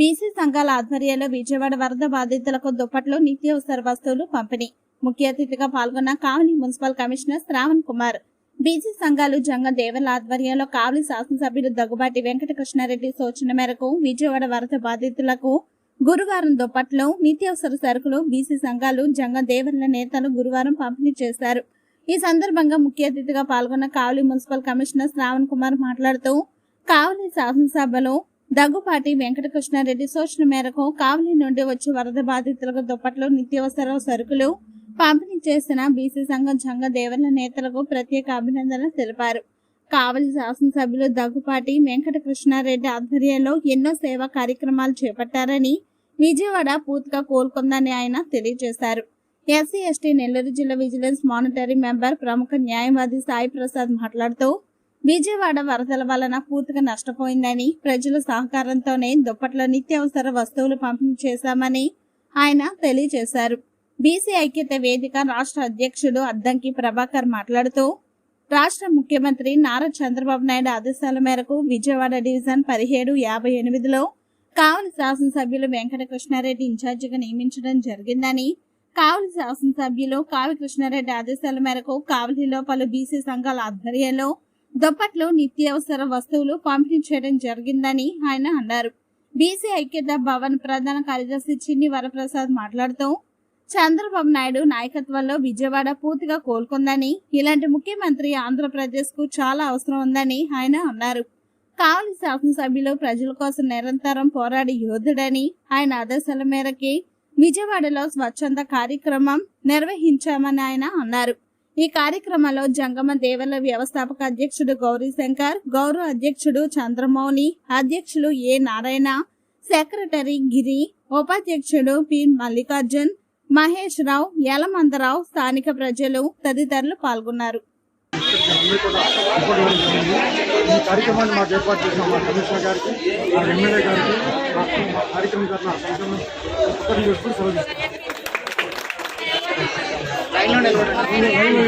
BC సంఘాల ఆధ్వర్యంలో విజయవాడ వరద బాధితులకు దుప్పట్లు నిత్యావసర వస్తువులు పంపిణీ. ముఖ్య అతిథిగా పాల్గొన్న Kavali municipal commissioner Shravan Kumar. BC సంఘాలు జంగ దేవల ఆధ్వర్యంలో కావలి శాసనసభ్యులు దగ్గుబాటి వెంకటకృష్ణారెడ్డి సూచన మేరకు విజయవాడ వరద బాధితులకు గురువారం దుప్పట్లు నిత్యావసర సరుకులు బీసీ సంఘాలు జంగ దేవర్ల నేతలు గురువారం పంపిణీ చేశారు. ఈ సందర్భంగా ముఖ్య అతిథిగా పాల్గొన్న కావలి మున్సిపల్ కమిషనర్ శ్రావణ్ కుమార్ మాట్లాడుతూ కావలి శాసనసభలో దగ్గుపాటి వెంకటకృష్ణారెడ్డి సూచన మేరకు కావలి నుండి వచ్చి వరద బాధితులకు దుప్పట్లు నిత్యావసర సరుకులు పంపిణీ చేసిన బీసీ సంఘం జంగ దేవర్ల నేతలకు ప్రత్యేక అభినందనలు తెలిపారు. కావలి శాసనసభ్యులు దగ్గుపాటి వెంకటకృష్ణారెడ్డి ఆధ్వర్యంలో ఎన్నో సేవా కార్యక్రమాలు చేపట్టారని విజయవాడ పూర్తిగా కోలుకుందని ఆయన తెలియజేశారు. ఎస్సీ ఎస్టీ నెల్లూరు జిల్లా విజిలెన్స్ మానిటరీ మెంబర్ ప్రముఖ న్యాయవాది సాయి ప్రసాద్ మాట్లాడుతూ విజయవాడ వరదల వలన పూర్తిగా నష్టపోయిందని ప్రజల సహకారంతోనే దుప్పట్ల నిత్యావసర వస్తువులు పంపిణీ చేశామని ఆయన తెలియజేశారు. బీసీ ఐక్యత వేదిక రాష్ట్ర అధ్యక్షుడు అద్దంకి ప్రభాకర్ మాట్లాడుతూ రాష్ట్ర ముఖ్యమంత్రి నారా చంద్రబాబు నాయుడు ఆదేశాల మేరకు విజయవాడ డివిజన్ పదిహేడు యాభై ఎనిమిదిలో కావలి శాసనసభ్యులు వెంకటకృష్ణారెడ్డి ఇన్ఛార్జిగా నియమించడం జరిగిందని కావలి శాసనసభ్యులు కావి కృష్ణారెడ్డి ఆదేశాల మేరకు కావలిలో పలు బీసీ సంఘాల ఆధ్వర్యంలో దుప్పట్లో నిత్యావసర వస్తువులు పంపిణీ చేయడం జరిగిందని ఆయన అన్నారు. బీసీ ఐక్యత భవన్ ప్రధాన కార్యదర్శి చిన్ని వరప్రసాద్ మాట్లాడుతూ చంద్రబాబు నాయుడు నాయకత్వంలో విజయవాడ పూర్తిగా కోలుకుందని ఇలాంటి ముఖ్యమంత్రి ఆంధ్రప్రదేశ్కు చాలా అవసరం ఉందని ఆయన అన్నారు. కావలి శాసనసభ్యులు ప్రజల కోసం నిరంతరం పోరాడి యోధుడని ఆయన ఆదేశాల మేరకి విజయవాడలో స్వచ్ఛంద కార్యక్రమం నిర్వహించామని ఆయన అన్నారు. ఈ కార్యక్రమంలో జంగమ దేవల వ్యవస్థాపక అధ్యక్షుడు గౌరీశంకర్ గౌరవ అధ్యక్షుడు చంద్రమౌళి అధ్యక్షులు ఏ నారాయణ సెక్రటరీ గిరి ఉపాధ్యక్షుడు పి మల్లికార్జున్ మహేష్ రావు యలమందరావు స్థానిక ప్రజలు తదితరులు పాల్గొన్నారు. ఈ కార్యక్రమాన్ని మాకు ఏర్పాటు చేసిన మా కమిషనర్ గారికి మా ఎమ్మెల్యే గారికి మా కార్యక్రమం గారు లైన్లో నిలబడండి.